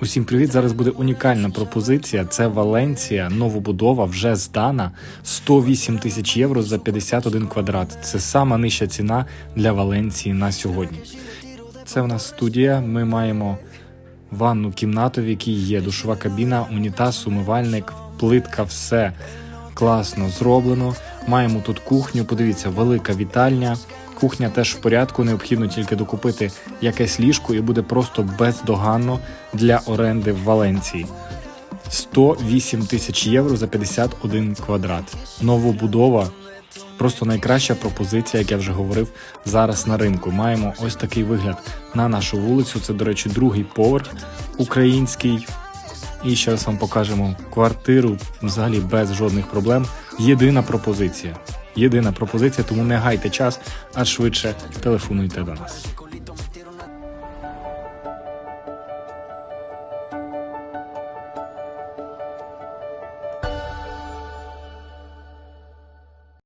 Усім привіт! Зараз буде унікальна пропозиція. Це Валенція, новобудова, вже здана 108 тисяч євро за 51 квадрат. Це сама нижча ціна для Валенції на сьогодні. Це в нас студія. Ми маємо ванну кімнату, в якій є душова кабіна, унітаз, умивальник, плитка, все класно зроблено. Маємо тут кухню. Подивіться, велика вітальня. Кухня теж в порядку, необхідно тільки докупити якесь ліжко і буде просто бездоганно для оренди в Валенції. 108 тисяч євро за 51 квадрат. Новобудова. Просто найкраща пропозиція, як я вже говорив, зараз на ринку. Маємо ось такий вигляд на нашу вулицю. Це, до речі, другий поверх український. І ще раз вам покажемо квартиру взагалі без жодних проблем. Єдина пропозиція. Єдина пропозиція, тому не гайте час, а швидше телефонуйте до нас.